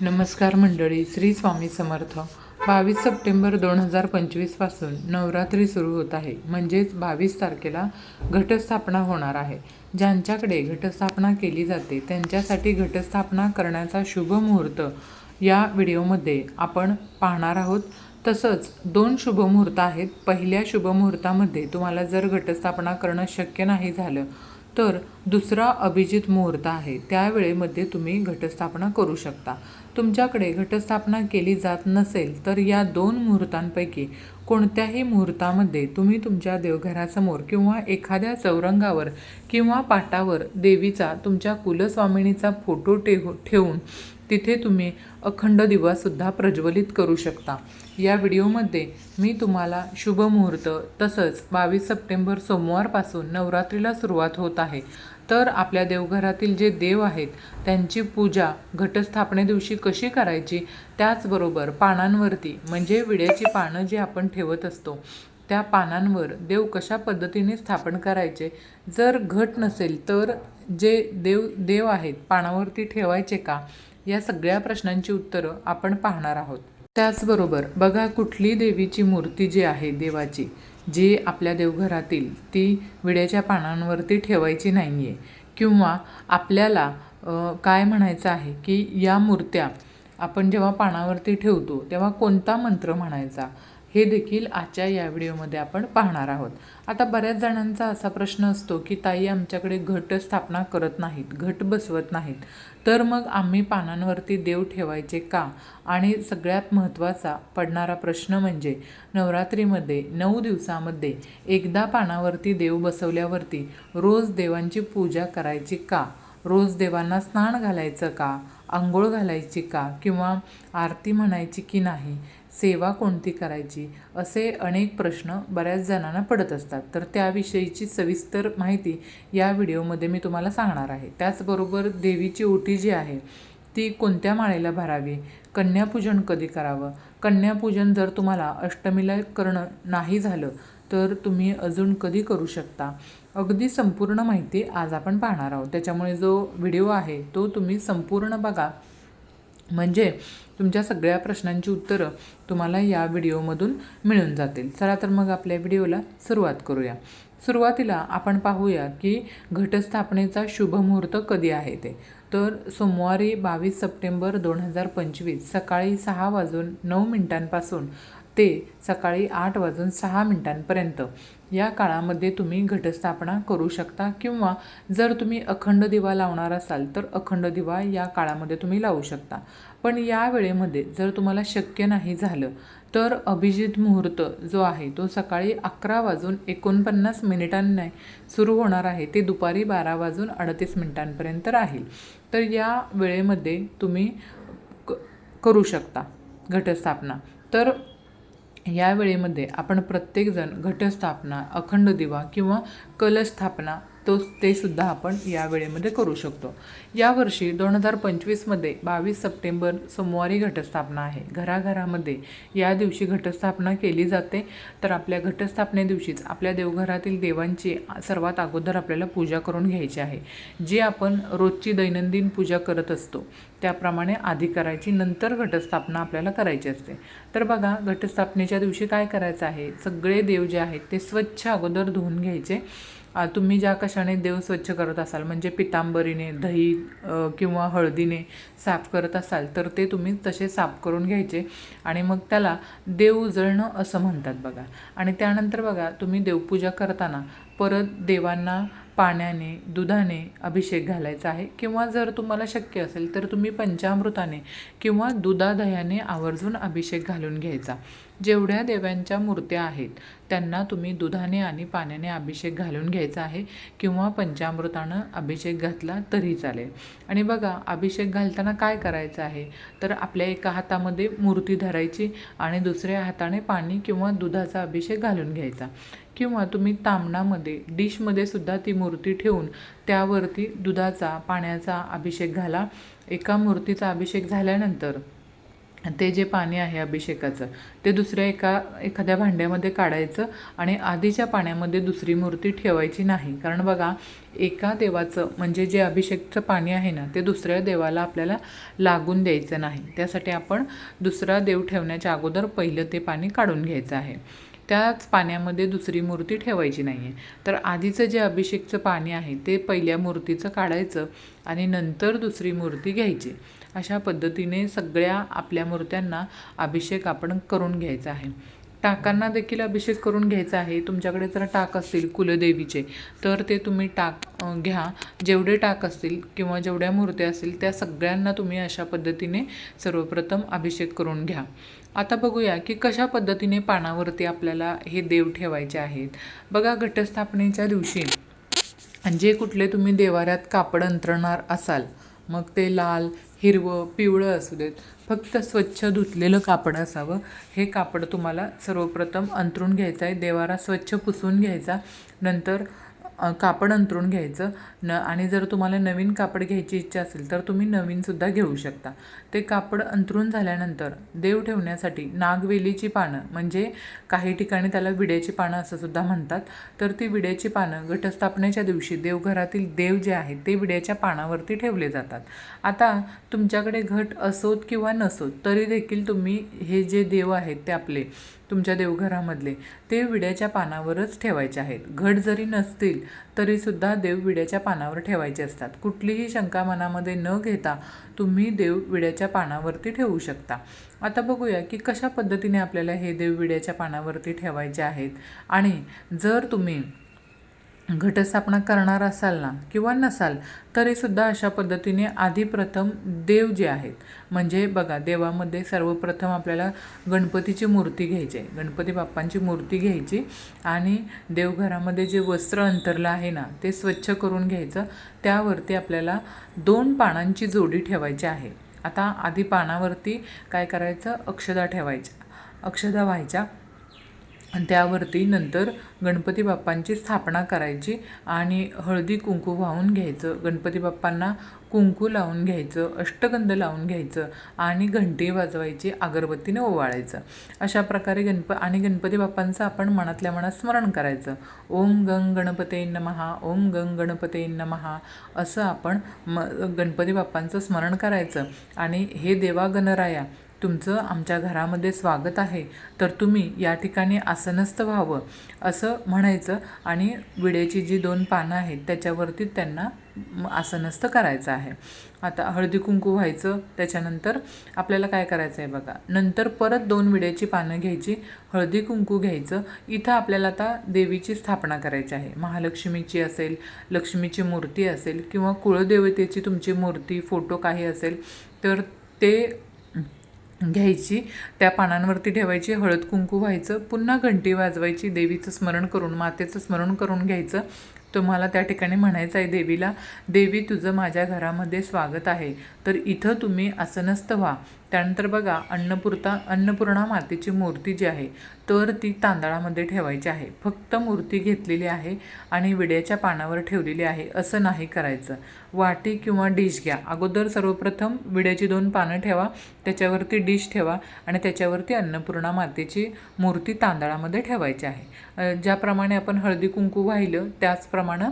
नमस्कार मंडळी श्री स्वामी समर्थ. बावीस सप्टेंबर दोन हजार पंचवीसपासून नवरात्री सुरू होत आहे. म्हणजेच बावीस तारखेला घटस्थापना होणार आहे. ज्यांच्याकडे घटस्थापना केली जाते त्यांच्यासाठी घटस्थापना करण्याचा शुभ मुहूर्त या व्हिडिओमध्ये आपण पाहणार आहोत. तसंच दोन शुभमुहूर्त आहेत. पहिल्या शुभमुहूर्तामध्ये तुम्हाला जर घटस्थापना करणं शक्य नाही झालं तर दुसरा अभिजित मुहूर्त आहे. त्यावेळेमध्ये तुम्ही घटस्थापना करू शकता. तुमच्याकडे घटस्थापना केली जात नसेल तर या दोन मुहूर्तांपैकी कोणत्याही मुहूर्तामध्ये तुम्ही तुमच्या देवघरासमोर किंवा एखाद्या चौरंगावर किंवा पाटावर देवीचा तुमच्या कुलस्वामिनीचा फोटो टेव ठेवून तिथे तुम्ही अखंड दिवासुद्धा प्रज्वलित करू शकता. या व्हिडिओमध्ये मी तुम्हाला शुभ मुहूर्त तसंच बावीस सप्टेंबर सोमवारपासून नवरात्रीला सुरुवात होत आहे. तर आपल्या देवघरातील जे देव आहेत त्यांची पूजा घटस्थापने दिवशी कशी करायची? त्याचबरोबर पानांवरती म्हणजे विड्याची पानं जी आपण ठेवत असतो त्या पानांवर देव कशा पद्धतीने स्थापन करायचे? जर घट नसेल तर जे देव देव आहेत पानावरती ठेवायचे का? या सगळ्या प्रश्नांची उत्तरं आपण पाहणार आहोत. त्याचबरोबर बघा कुठली देवीची मूर्ती जी आहे देवाची जी आपल्या देवघरातील ती विड्याच्या पानांवरती ठेवायची नाही आहे किंवा आपल्याला काय म्हणायचं आहे की या मूर्त्या आपण जेव्हा पानावरती ठेवतो तेव्हा कोणता मंत्र म्हणायचा? हे देखील आजच्या या व्हिडिओमध्ये आपण पाहणार आहोत. आता बऱ्याच जणांचा असा प्रश्न असतो की ताई आमच्याकडे घट स्थापना करत नाहीत घट बसवत नाहीत. तर मग आम्ही पानांवरती देव ठेवायचे का? आणि सगळ्यात महत्त्वाचा पडणारा प्रश्न म्हणजे नवरात्रीमध्ये नऊ दिवसामध्ये एकदा पानावरती देव बसवल्यावरती रोज देवांची पूजा करायची का? रोज देवांना स्नान घालायचं का? आंघोळ घालायची का? किंवा आरती म्हणायची की नाही? सेवा कोणती करायची? असे अनेक प्रश्न बऱ्याच जणांना पडत असतात. तर त्याविषयीची सविस्तर माहिती या व्हिडिओमध्ये मी तुम्हाला सांगणार आहे. त्याचबरोबर देवीची ओटी जी आहे ती कोणत्या माळेला भरावी? कन्यापूजन कधी करावं? कन्यापूजन जर तुम्हाला अष्टमीला करणं नाही झालं तर तुम्ही अजून कधी करू शकता? अगदी संपूर्ण माहिती आज आपण पाहणार आहोत. त्याच्यामुळे जो व्हिडिओ आहे तो तुम्ही संपूर्ण बघा. म्हणजे तुमच्या सगळ्या प्रश्नांची उत्तरं तुम्हाला या व्हिडिओमधून मिळून जातील. चला तर मग आपल्या व्हिडिओला सुरुवात करूया. सुरुवातीला आपण पाहूया की घटस्थापनेचा शुभ मुहूर्त कधी आहे ते. तर सोमवारी बावीस सप्टेंबर दोन हजार पंचवीस सकाळी सहा वाजून नऊ मिनिटांपासून ते सकाळी आठ वाजून सहा मिनिटांपर्यंत या काळामध्ये तुम्ही घटस्थापना करू शकता किंवा जर तुम्ही अखंड दिवा लावणार असाल तर अखंड दिवा या काळामध्ये तुम्ही लावू शकता. पण या वेळेमध्ये जर तुम्हाला शक्य नाही झालं तर अभिजित मुहूर्त जो आहे तो सकाळी अकरा वाजून एकोणपन्नास मिनिटांनी सुरू होणार आहे. ते दुपारी बारा वाजून अडतीस मिनिटांपर्यंत राहील. तर या वेळेमध्ये तुम्ही क करू शकता घटस्थापना. तर या वेळेमध्ये आपण प्रत्येकजण घटस्थापना अखंड दिवा किंवा कलस्थापना तो ते सुद्धा आपण या वेळेमध्ये करू शकतो. यावर्षी दोन हजार पंचवीसमध्ये बावीस सप्टेंबर सोमवारी घटस्थापना आहे. घराघरामध्ये या दिवशी घटस्थापना केली जाते. तर आपल्या घटस्थापने दिवशीच आपल्या देवघरातील देवांची सर्वात अगोदर आपल्याला पूजा करून घ्यायची आहे. जी आपण रोजची दैनंदिन पूजा करत असतो त्याप्रमाणे आधी करायची नंतर घटस्थापना आपल्याला करायची असते. तर बघा घटस्थापनेच्या दिवशी काय करायचं आहे? सगळे देव जे आहेत ते स्वच्छ अगोदर धुवून घ्यायचे. तुम्ही ज्या कशाने देव स्वच्छ करत असाल म्हणजे पितांबरीने दही किंवा हळदीने साफ करत असाल तर ते तुम्ही तसे साफ करून घ्यायचे. आणि मग त्याला देव उजळणं असं म्हणतात बघा. आणि त्यानंतर बघा तुम्ही देवपूजा करताना परत देवांना पाण्याने दुधाने अभिषेक घालायचा आहे. किंवा जर तुम्हाला शक्य असेल तर तुम्ही पंचामृताने किंवा दुधादह्याने आवर्जून अभिषेक घालून घ्यायचा. जेवढ्या देवांच्या मूर्त्या आहेत त्यांना तुम्ही दुधाने आणि पाण्याने अभिषेक घालून घ्यायचा आहे किंवा पंचामृतानं अभिषेक घातला तरी चालेल. आणि बघा अभिषेक घालताना काय करायचं आहे? तर आपल्या एका हातामध्ये मूर्ती धरायची आणि दुसऱ्या हाताने पाणी किंवा दुधाचा अभिषेक घालून घ्यायचा. किंवा तुम्ही तामणामध्ये डिशमध्ये सुद्धा ती मूर्ती ठेवून त्यावरती दुधाचा पाण्याचा अभिषेक घाला. एका मूर्तीचा अभिषेक झाल्यानंतर ते जे पाणी आहे अभिषेकाचं ते दुसऱ्या एका एखाद्या भांड्यामध्ये काढायचं आणि आधीच्या पाण्यामध्ये दुसरी मूर्ती ठेवायची नाही. कारण बघा एका देवाचं म्हणजे जे अभिषेकचं पाणी आहे ना ते दुसऱ्या देवाला आपल्याला लागून द्यायचं नाही. त्यासाठी आपण दुसरा देव ठेवण्याच्या अगोदर पहिलं ते पाणी काढून घ्यायचं आहे. त्याच पाण्यामध्ये दुसरी मूर्ती ठेवायची नाही आहे तर आधीचं जे अभिषेकचं पाणी आहे ते पहिल्या मूर्तीचं काढायचं आणि नंतर दुसरी मूर्ती घ्यायची. अशा पद्धतीने सगळ्या आपल्या मूर्त्यांना अभिषेक आपण करून घ्यायचा आहे. टाकांना देखील अभिषेक करून घ्यायचा आहे. तुमच्याकडे जर टाक असतील कुलदेवीचे तर ते तुम्ही टाक घ्या. जेवढे टाक असतील किंवा जेवढ्या मूर्त्या असतील त्या सगळ्यांना तुम्ही अशा पद्धतीने सर्वप्रथम अभिषेक करून घ्या. आता बघूया की कशा पद्धतीने पानावरती आपल्याला हे देव ठेवायचे आहेत. बघा घटस्थापनेच्या दिवशी जे कुठले तुम्ही देवाऱ्यात कापड अंतरणार असाल मग ते लाल हिरवं पिवळं असू देत. फक्त स्वच्छ धुतलेलं कापड असावं. हे कापड तुम्हाला सर्वप्रथम अंतरून घ्यायचं आहे. देवारा स्वच्छ पुसून घ्यायचा. नंतर कापड अंतरून घ्यायचं. न आणि जर तुम्हाला नवीन कापड घ्यायची इच्छा असेल तर तुम्ही नवीनसुद्धा घेऊ शकता. ते कापड अंतरून झाल्यानंतर देव ठेवण्यासाठी नागवेलीची पानं म्हणजे काही ठिकाणी त्याला विड्याची पानं असं सुद्धा म्हणतात तर ती विड्याची पानं घटस्थापनेच्या दिवशी देवघरातील देव जे आहेत ते विड्याच्या पानावरती ठेवले जातात. आता तुमच्याकडे घट असोत किंवा नसोत तरी देखील तुम्ही हे जे देव आहेत ते आपले तुमच्या देवघरामधले. ते विड्याच्या पानावरच ठेवायचे आहेत. घट जरी नसतील तरीसुद्धा देव विड्याच्या पानावर ठेवायचे असतात. कुठलीही शंका मनामध्ये न घेता तुम्ही देव विड्याच्या पानावरती ठेवू शकता. आता बघूया की कशा पद्धतीने आपल्याला हे देव विड्याच्या पानावरती ठेवायचे आहेत. आणि जर तुम्ही घटस्थापना करणार असाल ना किंवा नसाल तरीसुद्धा अशा पद्धतीने आधी प्रथम देव जे आहेत म्हणजे बघा देवामध्ये सर्वप्रथम आपल्याला गणपतीची मूर्ती घ्यायची आहे. गणपती बाप्पांची मूर्ती घ्यायची आणि देवघरामध्ये जे वस्त्र अंतरलं आहे ना ते स्वच्छ करून घ्यायचं. त्यावरती आपल्याला दोन पानांची जोडी ठेवायची आहे. आता आधी पानावरती काय करायचं? अक्षदा ठेवायच्या. अक्षदा व्हायच्या. त्यावरती नंतर गणपती बाप्पांची स्थापना करायची आणि हळदी कुंकू वाहून घ्यायचं गणपती बाप्पांना कुंकू लावून घ्यायचं अष्टगंध लावून घ्यायचं आणि घंटी वाजवायची अगरबत्तीने ओवाळायचं. अशा प्रकारे गणप आणि गणपती बाप्पांचं आपण मनातल्या मनात स्मरण करायचं. ओम गंग गणपते नमहा ओम गंग गणपते नमहा असं आपण म गणपती बाप्पांचं स्मरण करायचं. आणि हे देवा गणराया तुमचं आमच्या घरामध्ये स्वागत आहे तर तुम्ही या ठिकाणी आसनस्थ व्हावं असं म्हणायचं आणि विड्याची जी दोन पानं आहेत त्याच्यावरती त्यांना आसनस्थ करायचं आहे. आता हळदी कुंकू व्हायचं त्याच्यानंतर आपल्याला काय करायचं आहे बघा. नंतर परत दोन विड्याची पानं घ्यायची हळदी कुंकू घ्यायचं. इथं आपल्याला आता देवीची स्थापना करायची आहे. महालक्ष्मीची असेल लक्ष्मीची मूर्ती असेल किंवा कुळदेवतेची तुमची मूर्ती फोटो काही असेल तर ते घ्यायची. त्या पानांवरती ठेवायची हळद कुंकू व्हायचं पुन्हा घंटी वाजवायची देवीचं स्मरण करून मातेचं स्मरण करून घ्यायचं. तुम्हाला त्या ठिकाणी म्हणायचं आहे देवीला देवी तुझं माझ्या घरामध्ये स्वागत आहे. तर इथं तुम्ही आसनस्थ व्हा. त्यानंतर बघा अन्नपूर्ता अन्नपूर्णा मातेची मूर्ती जी आहे तर ती तांदळामध्ये ठेवायची आहे. फक्त मूर्ती घेतलेली आहे आणि विड्याच्या पानावर ठेवलेली आहे. असं नाही करायचं. वाटी किंवा डिश घ्या. अगोदर सर्वप्रथम विड्याची दोन पानं ठेवा त्याच्यावरती डिश ठेवा आणि त्याच्यावरती अन्नपूर्णा मातेची मूर्ती तांदळामध्ये ठेवायची आहे. ज्याप्रमाणे आपण हळदी कुंकू वाहिलं त्याचप्रमाणे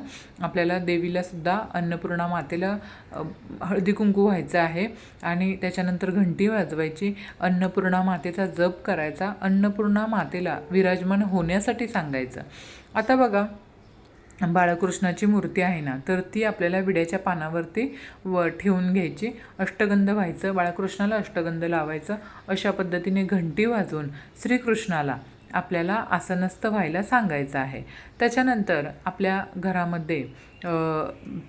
आपल्याला देवीला सुद्धा अन्नपूर्णा मातेला हळदी कुंकू व्हायचं आहे. आणि त्याच्यानंतर घंटी वाजवायची. अन्नपूर्णा मातेचा जप करायचा. अन्नपूर्णा मातेला विराजमान होण्यासाठी सांगायचं. आता बघा बाळकृष्णाची मूर्ती आहे ना तर ती आपल्याला विड्याच्या पानावरती व ठेवून घ्यायची. अष्टगंध व्हायचं बाळकृष्णाला अष्टगंध लावायचं. अशा पद्धतीने घंटी वाजवून श्रीकृष्णाला आपल्याला आसनस्थ व्हायला सांगायचं आहे. त्याच्यानंतर आपल्या घरामध्ये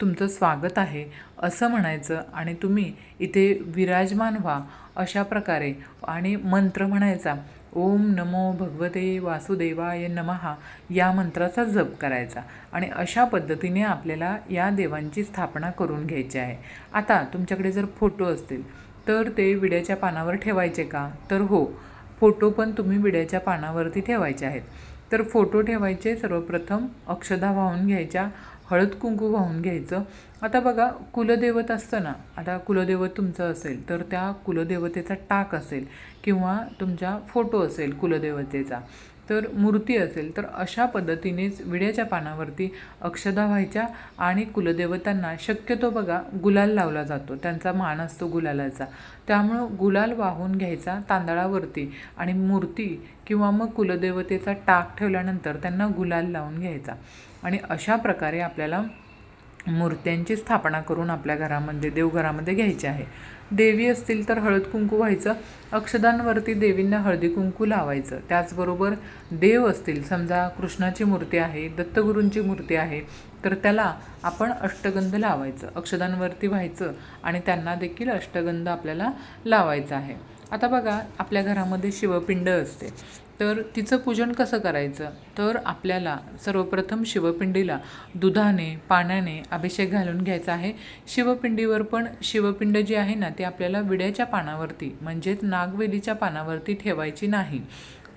तुमचं स्वागत आहे असं म्हणायचं आणि तुम्ही इथे विराजमान व्हा अशा प्रकारे आणि मंत्र म्हणायचा ओम नमो भगवते वासुदेवाय नमहा या मंत्राचा जप करायचा आणि अशा पद्धतीने आपल्याला या देवांची स्थापना करून घ्यायची आहे. आता तुमच्याकडे जर फोटो असतील तर ते विड्याच्या पानावर ठेवायचे का? तर हो फोटो पण तुम्ही विड्याच्या पानावरती ठेवायचे आहेत. तर फोटो ठेवायचे सर्वप्रथम अक्षदा वाहून घ्यायच्या हळद कुंकू वाहून घ्यायचं. आता बघा कुलदैवत असतं ना आता कुलदैवत तुमचं असेल तर त्या कुलदेवतेचा टाक असेल किंवा तुमच्या फोटो असेल कुलदेवतेचा. तर मूर्ती असेल तर अशा पद्धतीनेच विड्याच्या पानावरती अक्षदा व्हायच्या आणि कुलदेवतांना शक्यतो बघा गुलाल लावला जातो. त्यांचा मान असतो गुलालाचा. त्यामुळं गुलाल वाहून घ्यायचा तांदळावरती आणि मूर्ती किंवा मग कुलदेवतेचा टाक ठेवल्यानंतर त्यांना गुलाल लावून घ्यायचा. आणि अशा प्रकारे आपल्याला मूर्त्यांची स्थापना करून आपल्या घरामध्ये देवघरामध्ये घ्यायची आहे. देवी असतील तर हळद कुंकू व्हायचं. अक्षदांवरती देवींना हळदी कुंकू लावायचं. त्याचबरोबर देव असतील समजा कृष्णाची मूर्ती आहे दत्तगुरूंची मूर्ती आहे तर त्याला आपण अष्टगंध लावायचं. अक्षदांवरती व्हायचं आणि त्यांना देखील अष्टगंध आपल्याला लावायचं आहे. आता बघा आपल्या घरामध्ये शिवपिंड असते. तर तिचं पूजन कसं करायचं? तर आपल्याला सर्वप्रथम शिवपिंडीला दुधाने पाण्याने अभिषेक घालून घ्यायचा आहे. शिवपिंडीवर पण शिवपिंड जी आहे ना ती आपल्याला विड्याच्या पानावरती म्हणजेच नागवेलीच्या पानावरती ठेवायची नाही.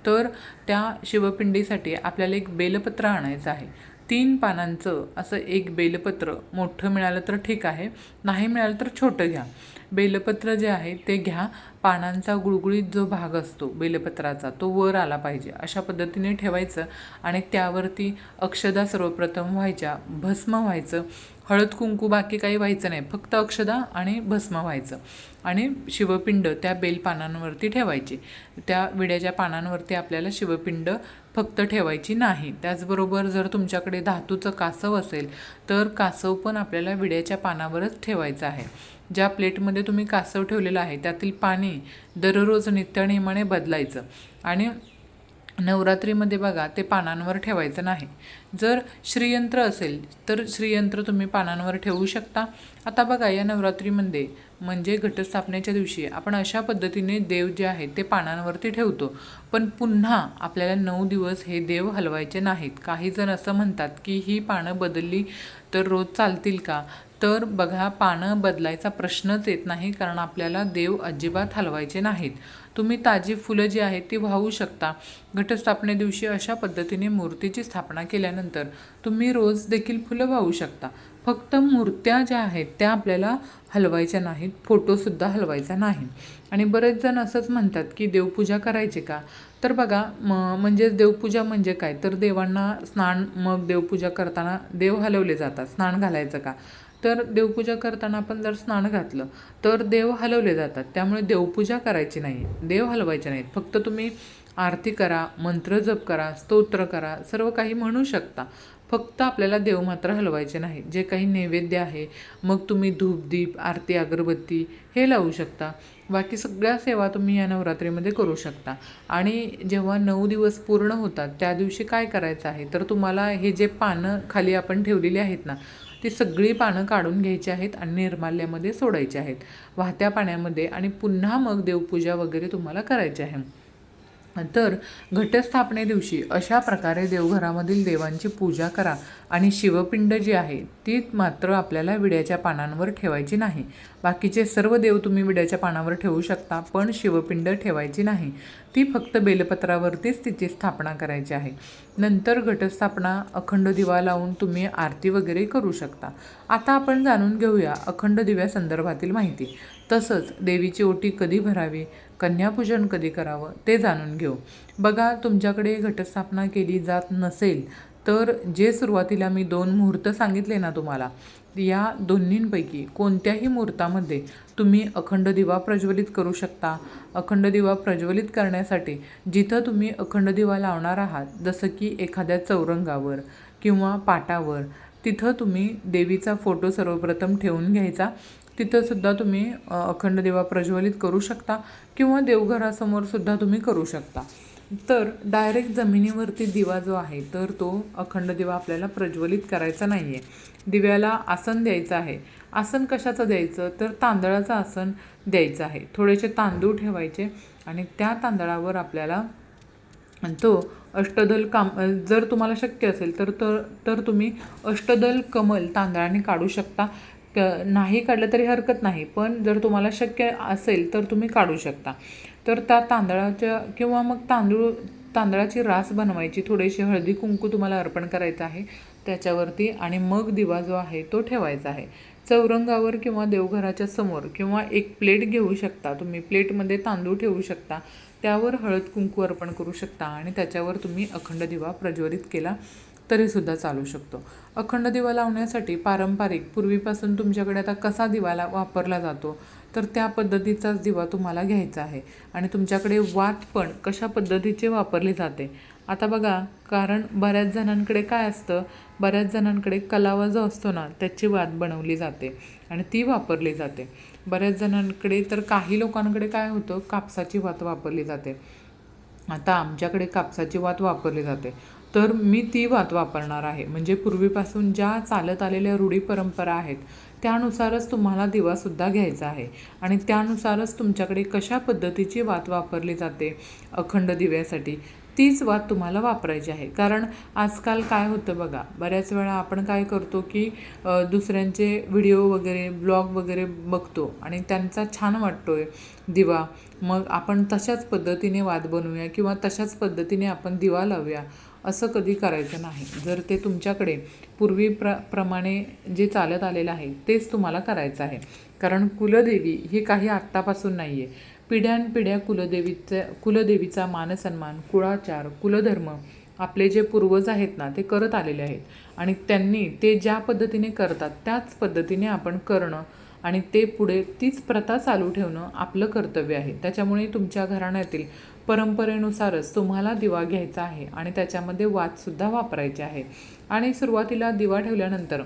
तर त्या शिवपिंडीसाठी आपल्याला एक बेलपत्र आणायचं आहे. तीन पानांचं असं एक बेलपत्र मोठं मिळालं तर ठीक आहे नाही मिळालं तर छोटं घ्या. बेलपत्र जे आहे ते घ्या. पानांचा गुळगुळीत जो भाग असतो बेलपत्राचा तो वर आला पाहिजे. अशा पद्धतीने ठेवायचं आणि त्यावरती अक्षदा सर्वप्रथम व्हायच्या. भस्म व्हायचं. हळद कुंकू बाकी काही व्हायचं नाही. फक्त अक्षदा आणि भस्म व्हायचं. आणि शिवपिंड त्या बेलपानांवरती ठेवायची. त्या विड्याच्या पानांवरती आपल्याला शिवपिंड फक्त ठेवायची नाही. त्याचबरोबर जर तुमच्याकडे धातूचं कासव असेल तर कासव पण आपल्याला विड्याच्या पानावरच ठेवायचं आहे. ज्या प्लेटमध्ये तुम्ही कासव ठेवलेलं आहे त्यातील पाणी दररोज नित्यनियमाने बदलायचं. आणि नवरात्रीमध्ये बघा ते पानांवर ठेवायचं नाही. जर श्रीयंत्र असेल तर श्रीयंत्र तुम्ही पानांवर ठेवू शकता. आता बघा या नवरात्रीमध्ये म्हणजे घटस्थापनेच्या दिवशी आपण अशा पद्धतीने देव जे आहेत ते पानांवरती ठेवतो. पण पुन्हा आपल्याला नऊ दिवस हे देव हलवायचे नाहीत. काही जण असं म्हणतात की ही पानं बदलली तर रोज चालतील का? तर बघा पानं बदलायचा प्रश्नच येत नाही कारण आपल्याला देव अजिबात हलवायचे नाहीत. तुम्ही ताजी फुलं जी आहेत ती वाहू शकता. घटस्थापने दिवशी अशा पद्धतीने मूर्तीची स्थापना केल्यानंतर तुम्ही रोज देखील फुलं वाहू शकता. फक्त मूर्त्या ज्या आहेत त्या आपल्याला हलवायच्या नाहीत फोटोसुद्धा हलवायचा नाही. आणि बरेच जण असंच म्हणतात की देवपूजा करायची का? तर बघा म म्हणजेच देवपूजा म्हणजे काय? तर देवांना स्नान मग देवपूजा करताना देव हलवले जातात. स्नान घालायचं का? तर देवपूजा करताना आपण जर स्नान घातलं तर देव हलवले जातात. त्यामुळे देवपूजा करायची नाही. देव हलवायचे नाहीत. फक्त तुम्ही आरती करा मंत्र जप करा स्तोत्र करा सर्व काही म्हणू शकता. फक्त आपल्याला देव मात्र हलवायचे नाही. जे काही नैवेद्य आहे मग तुम्ही धूपदीप आरती अगरबत्ती हे लावू शकता. बाकी सगळ्या सेवा तुम्ही या नवरात्रीमध्ये करू शकता. आणि जेव्हा नऊ दिवस पूर्ण होतात त्या दिवशी काय करायचं आहे? तर तुम्हाला हे जे पानं खाली आपण ठेवलेली आहेत ना ती सगळी पानं काढून घ्यायची आहेत आणि निर्माल्यामध्ये सोडायची आहेत. वाहत्या पाण्यामध्ये आणि पुन्हा मग देवपूजा वगैरे तुम्हाला करायची आहे. तर घटस्थापने दिवशी अशा प्रकारे देवघरामधील देवांची पूजा करा आणि शिवपिंड जी आहे ती मात्र आपल्याला विड्याच्या पानांवर ठेवायची नाही. बाकीचे सर्व देव तुम्ही विड्याच्या पानावर ठेवू शकता पण शिवपिंड ठेवायची नाही. ती फक्त बेलपत्रावरतीच तिची स्थापना करायची आहे. नंतर घटस्थापना अखंड दिवा लावून तुम्ही आरती वगैरे करू शकता. आता आपण जाणून घेऊया अखंड दिव्यासंदर्भातील माहिती. तसंच देवीची ओटी कधी भरावी? कन्यापूजन कधी करावं ते जाणून घेऊ. बघा तुमच्याकडे घटस्थापना केली जात नसेल तर जे सुरुवातीला मी दोन मुहूर्त सांगितले ना तुम्हाला या दोन्हींपैकी कोणत्याही मुहूर्तामध्ये तुम्ही अखंड दिवा प्रज्वलित करू शकता. अखंड दिवा प्रज्वलित करण्यासाठी जिथं तुम्ही अखंड दिवा लावणार आहात जसं की एखाद्या चौरंगावर किंवा पाटावर तिथं तुम्ही देवीचा फोटो सर्वप्रथम ठेवून घ्यायचा. तिथंसुद्धा तुम्ही अखंड दिवा प्रज्वलित करू शकता. किंवा देवघरासमोर सुद्धा तुम्ही करू शकता. तर डायरेक्ट जमिनीवरती दिवा जो आहे तर तो अखंड दिवा आपल्याला प्रज्वलित करायचा नाही आहे दिव्याला आसन द्यायचं आहे. आसन कशाचं द्यायचं? तर तांदळाचं आसन द्यायचं आहे. थोडेसे तांदूळ ठेवायचे आणि त्या तांदळावर आपल्याला तो अष्टदल काम जर तुम्हाला शक्य असेल तर तर तर तुम्ही अष्टदल कमल तांदळाने काढू शकता. क नाही काढलं तरी हरकत नाही. पण जर तुम्हाला शक्य असेल तर तुम्ही काढू शकता. तर त्या तांदळाच्या किंवा मग तांदूळ तांदळाची रास बनवायची. थोडीशी हळदी कुंकू तुम्हाला अर्पण करायचं आहे त्याच्यावरती आणि मग दिवा जो आहे तो ठेवायचा आहे. चौरंगावर किंवा देवघराच्या समोर किंवा एक प्लेट घेऊ शकता. तुम्ही प्लेटमध्ये तांदूळ ठेवू शकता. त्यावर हळद कुंकू अर्पण करू शकता आणि त्याच्यावर तुम्ही अखंड दिवा प्रज्वलित केला तरीसुद्धा चालू शकतो. अखंड दिवा लावण्यासाठी पारंपरिक पूर्वीपासून तुमच्याकडे आता कसा दिवाला वापरला जातो? तर त्या पद्धतीचाच दिवा तुम्हाला घ्यायचा आहे. आणि तुमच्याकडे वात पण कशा पद्धतीचे वापरले जाते? आता बघा कारण बऱ्याच जणांकडे काय असतं? बऱ्याच जणांकडे कलावा जो असतो ना त्याची वात बनवली जाते आणि ती वापरली जाते. बऱ्याच जणांकडे तर काही लोकांकडे काय होतं? कापसाची वात वापरली जाते. आता आमच्याकडे कापसाची वात वापरली जाते. तर मी ती वात वापरणार आहे. म्हणजे पूर्वीपासून ज्या चालत आलेल्या रूढी परंपरा आहेत त्यानुसारच तुम्हाला दिवासुद्धा घ्यायचा आहे. आणि त्यानुसारच तुमच्याकडे कशा पद्धतीची वात वापरली जाते अखंड दिव्यासाठी तीच वात तुम्हाला वापरायची आहे. कारण आजकाल काय होतं बघा बऱ्याच वेळा आपण काय करतो की दुसऱ्यांचे व्हिडिओ वगैरे ब्लॉग वगैरे बघतो आणि त्यांचा छान वाटतो आहे दिवा. मग आपण तशाच पद्धतीने वाद बनवूया किंवा तशाच पद्धतीने आपण दिवा लावूया. असं कधी करायचं नाही. जर ते तुमच्याकडे पूर्वी प्र प्रमाणे जे चालत आलेलं आहे तेच तुम्हाला करायचं आहे. कारण कुलदेवी ही काही आत्तापासून नाही आहे पिढ्यानपिढ्या कुलदेवीचं कुलदेवीचा मानसन्मान कुळाचार कुलधर्म आपले जे पूर्वज आहेत ना ते करत आलेले आहेत. आणि त्यांनी ते ज्या पद्धतीने करतात त्याच पद्धतीने आपण करणं आणि ते पुढे तीच प्रथा चालू ठेवणं आपलं कर्तव्य आहे. त्याच्यामुळे तुमच्या घराण्यातील परंपरेनुसारच तुम्हाला दिवा घ्यायचा आहे आणि त्याच्यामध्ये वातसुद्धा वापरायचे आहे. आणि सुरुवातीला दिवा ठेवल्यानंतर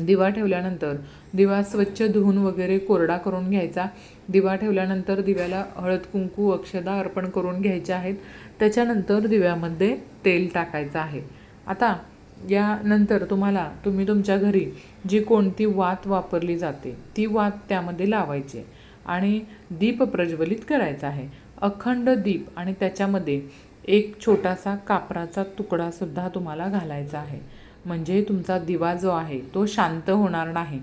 दिवा ठेवल्यानंतर दिवा स्वच्छ धुवून वगैरे कोरडा करून घ्यायचा. दिवा ठेवल्यानंतर दिव्याला हळद कुंकू अक्षदा अर्पण करून घ्यायच्या आहेत. त्याच्यानंतर दिव्यामध्ये तेल टाकायचं आहे. आता यानंतर तुम्हाला तुम्ही तुमच्या घरी जी कोणती वात वापरली जाते ती वात त्यामध्ये लावायची आणि दीप प्रज्वलित करायचा आहे. अखंड दीप आणि त्याच्यामध्ये एक छोटासा कापराचा तुकडासुद्धा तुम्हाला घालायचा आहे. म्हणजे तुमचा दिवा जो आहे तो शांत होणार नाही.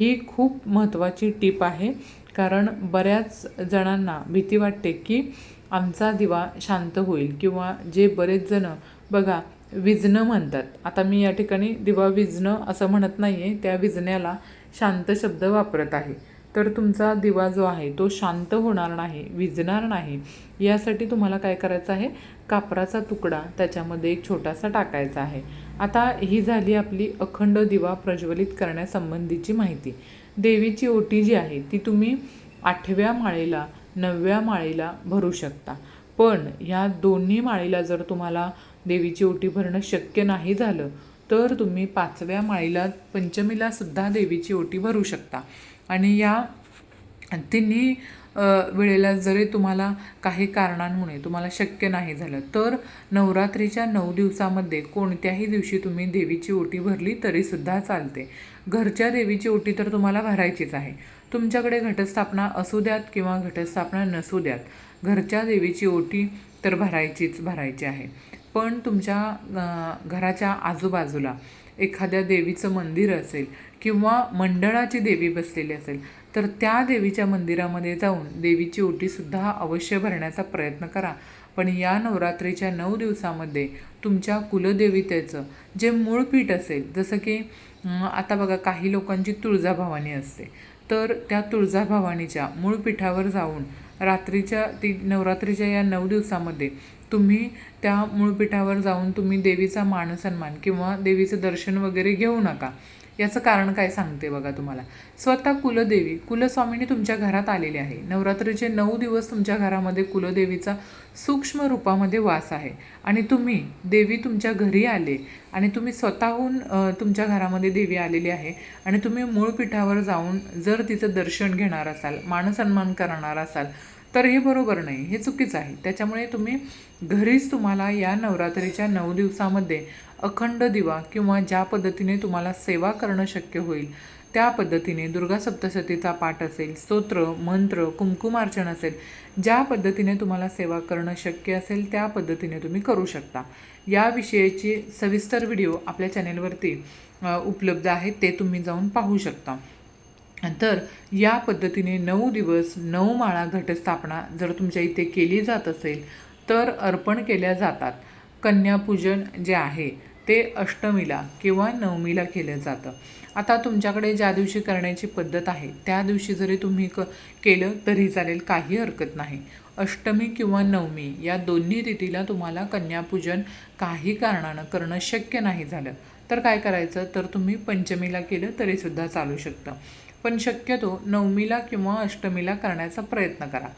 ही खूप महत्त्वाची टीप आहे. कारण बऱ्याच जणांना भीती वाटते की आमचा दिवा शांत होईल किंवा जे बरेच जणं बघा विझणं म्हणतात. आता मी या ठिकाणी दिवा विझणं असं म्हणत नाही आहे त्या विजण्याला शांत शब्द वापरत आहे. तर तुमचा दिवा जो आहे तो शांत होणार नाही विजणार नाही यासाठी तुम्हाला काय करायचं आहे? कापराचा तुकडा त्याच्यामध्ये एक छोटासा टाकायचा आहे. आता ही झाली आपली अखंड दिवा प्रज्वलित करण्यासंबंधीची माहिती. देवीची ओटी जी आहे ती तुम्ही आठव्या माळेला नवव्या माळेला भरू शकता. पण ह्या दोन्ही माळेला जर तुम्हाला देवीची ओटी भरणं शक्य नाही झालं तर तुम्ही पाचव्या माळीला पंचमीला सुद्धा देवीची ओटी भरू शकता. आणि या तिन्ही वेळेला जरी तुम्हाला काही कारणांमुळे तुम्हाला शक्य नाही झालं तर नवरात्रीच्या नऊ दिवसामध्ये कोणत्याही दिवशी तुम्ही देवीची ओटी भरली तरीसुद्धा चालते. घरच्या देवीची ओटी तर तुम्हाला भरायचीच आहे. तुमच्याकडे घटस्थापना असू द्यात किंवा घटस्थापना नसू द्यात घरच्या देवीची ओटी तर भरायचीच भरायची आहे. पण तुमच्या घराच्या आजूबाजूला एखाद्या देवीचं मंदिर असेल किंवा मंडळाची देवी बसलेली असेल तर त्या देवीच्या मंदिरामध्ये जाऊन देवीची ओटीसुद्धा अवश्य भरण्याचा प्रयत्न करा. पण या नवरात्रीच्या नऊ दिवसामध्ये तुमच्या कुलदेवितेचं जे मूळ पीठ असेल जसं की आता बघा काही लोकांची तुळजाभवानी असते तर त्या तुळजाभवानीच्या मूळ पीठावर जाऊन रात्रीच्या ती नवरात्रीच्या या नऊ दिवसामध्ये तुम्ही त्या मूळपीठावर जाऊन तुम्ही देवीचा मानसन्मान किंवा देवीचं दर्शन वगैरे घेऊ नका. याचं कारण काय सांगते बघा तुम्हाला. स्वतः कुलदेवी कुलस्वामिनी तुमच्या घरात आलेली आहे. नवरात्रीचे नऊ दिवस तुमच्या घरामध्ये कुलदेवीचा सूक्ष्म रूपामध्ये वास आहे. आणि तुम्ही देवी तुमच्या घरी आले आणि तुम्ही स्वतःहून तुमच्या घरामध्ये देवी आलेली आहे आणि तुम्ही मूळ पीठावर जाऊन जर तिचं दर्शन घेणार असाल मानसन्मान करणार असाल तर हे बरोबर नाही हे चुकीचं आहे. त्याच्यामुळे तुम्ही घरीच तुम्हाला या नवरात्रीच्या नऊ दिवसामध्ये अखंड दिवा किंवा ज्या पद्धतीने तुम्हाला सेवा करणं शक्य होईल त्या पद्धतीने दुर्गा सप्तशतीचा पाठ असेल स्तोत्र मंत्र कुंकुमार्चन असेल ज्या पद्धतीने तुम्हाला सेवा करणं शक्य असेल त्या पद्धतीने तुम्ही करू शकता. याविषयीची सविस्तर व्हिडिओ आपल्या चॅनेलवरती उपलब्ध आहेत ते तुम्ही जाऊन पाहू शकता. तर या पद्धतीने नऊ दिवस नऊ माळा घटस्थापना जर तुमच्या इथे केली जात असेल तर अर्पण केल्या जातात. कन्यापूजन जे आहे ते अष्टमीला किंवा नवमीला केलं जातं. आता तुमच्याकडे ज्या दिवशी करण्याची पद्धत आहे त्या दिवशी जरी तुम्ही क केलं तरी चालेल काही हरकत नाही. अष्टमी किंवा नवमी या दोन्ही तिथीला तुम्हाला कन्यापूजन काही कारणानं करणं शक्य नाही झालं. तर काय करायचं? तर तुम्ही पंचमीला केलं तरीसुद्धा चालू शकतं. पण शक्यतो नवमीला किंवा अष्टमीला करण्याचा प्रयत्न करा.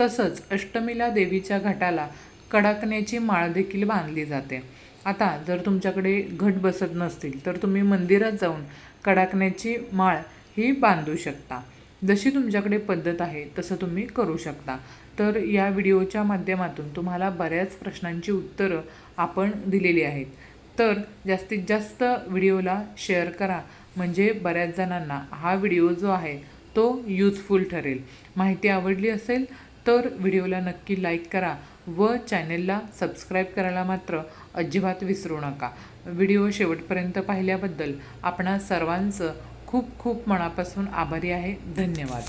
तसंच अष्टमीला देवीच्या घटाला कडाकण्याची माळ देखील बांधली जाते. आता जर तुमच्याकडे घट बसत नसतील तर तुम्ही मंदिरात जाऊन कडाकण्याची माळ ही बांधू शकता. जशी तुमच्याकडे पद्धत आहे तसं तुम्ही करू शकता. तर या व्हिडिओच्या माध्यमातून तुम्हाला बऱ्याच प्रश्नांची उत्तरं आपण दिलेली आहेत. तर जास्तीत जास्त व्हिडिओला शेअर करा म्हणजे बऱ्याच जणांना हा व्हिडिओ जो आहे तो यूजफुल ठरेल. माहिती आवडली असेल तर व्हिडिओला नक्की लाईक करा व चॅनेलला सबस्क्राईब करायला मात्र अजिबात विसरू नका. व्हिडिओ शेवटपर्यंत पाहिल्याबद्दल आपणा सर्वांचं खूप खूप मनापासून आभारी आहे. धन्यवाद.